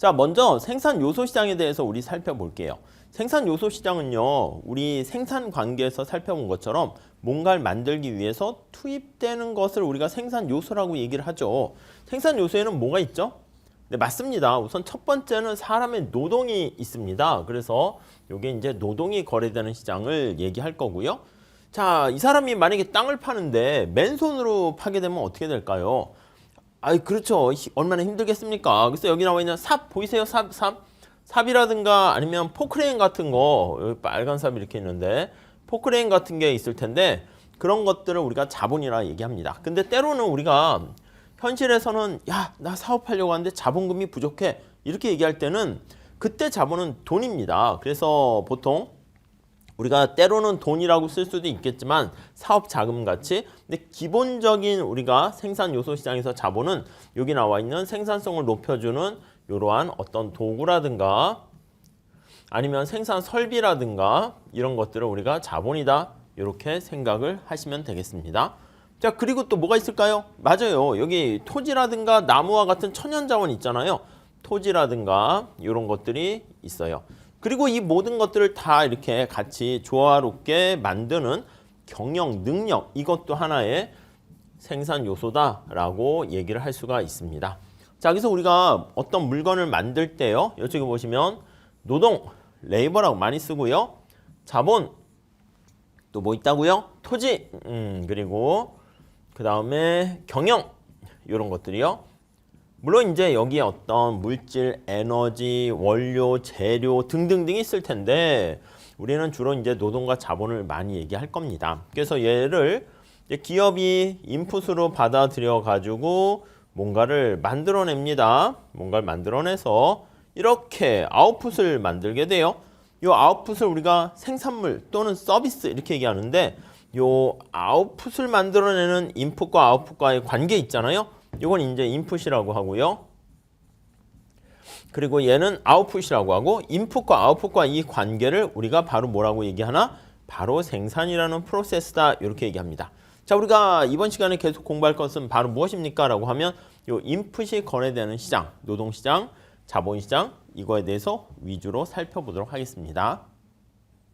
자, 먼저 생산 요소 시장에 대해서 우리 살펴볼게요. 생산 요소 시장은요, 우리 생산 관계에서 살펴본 것처럼 뭔가를 만들기 위해서 투입되는 것을 우리가 생산 요소라고 얘기를 하죠. 생산 요소에는 뭐가 있죠? 네, 맞습니다. 우선 첫 번째는 사람의 노동이 있습니다. 그래서 이게 이제 노동이 거래되는 시장을 얘기할 거고요. 자, 이 사람이 만약에 땅을 파는데 맨손으로 파게 되면 어떻게 될까요? 아이 그렇죠. 히- 얼마나 힘들겠습니까? 그래서 여기 나와 있는 삽 보이세요? 삽, 삽, 삽이라든가 아니면 포크레인 같은 거 빨간 삽 이렇게 있는데 포크레인 같은 게 있을 텐데 그런 것들을 우리가 자본이라 얘기합니다. 근데 때로는 우리가 현실에서는 야 나 사업하려고 하는데 자본금이 부족해 이렇게 얘기할 때는 그때 자본은 돈입니다. 그래서 보통 우리가 때로는 돈이라고 쓸 수도 있겠지만 사업 자금 같이 근데 기본적인 우리가 생산 요소 시장에서 자본은 여기 나와 있는 생산성을 높여주는 이러한 어떤 도구라든가 아니면 생산 설비라든가 이런 것들을 우리가 자본이다 이렇게 생각을 하시면 되겠습니다. 자 그리고 또 뭐가 있을까요? 맞아요. 여기 토지라든가 나무와 같은 천연 자원 있잖아요. 토지라든가 이런 것들이 있어요. 그리고 이 모든 것들을 다 이렇게 같이 조화롭게 만드는 경영 능력 이것도 하나의 생산 요소다라고 얘기를 할 수가 있습니다. 자, 그래서 우리가 어떤 물건을 만들 때요. 이쪽에 보시면 노동, 레이버라고 많이 쓰고요. 자본, 또 뭐 있다고요? 토지, 음, 그리고 그 다음에 경영 이런 것들이요. 물론 이제 여기에 어떤 물질, 에너지, 원료, 재료 등등등이 있을 텐데 우리는 주로 이제 노동과 자본을 많이 얘기할 겁니다. 그래서 얘를 기업이 인풋으로 받아들여 가지고 뭔가를 만들어냅니다. 뭔가를 만들어내서 이렇게 아웃풋을 만들게 돼요. 이 아웃풋을 우리가 생산물 또는 서비스 이렇게 얘기하는데 요 아웃풋을 만들어내는 인풋과 아웃풋과의 관계 있잖아요. 이건 이제 인풋이라고 하고요. 그리고 얘는 아웃풋이라고 하고 인풋과 아웃풋과 이 관계를 우리가 바로 뭐라고 얘기하나? 바로 생산이라는 프로세스다 이렇게 얘기합니다. 자, 우리가 이번 시간에 계속 공부할 것은 바로 무엇입니까? 라고 하면 요 인풋이 거래되는 시장, 노동시장, 자본시장 이거에 대해서 위주로 살펴보도록 하겠습니다.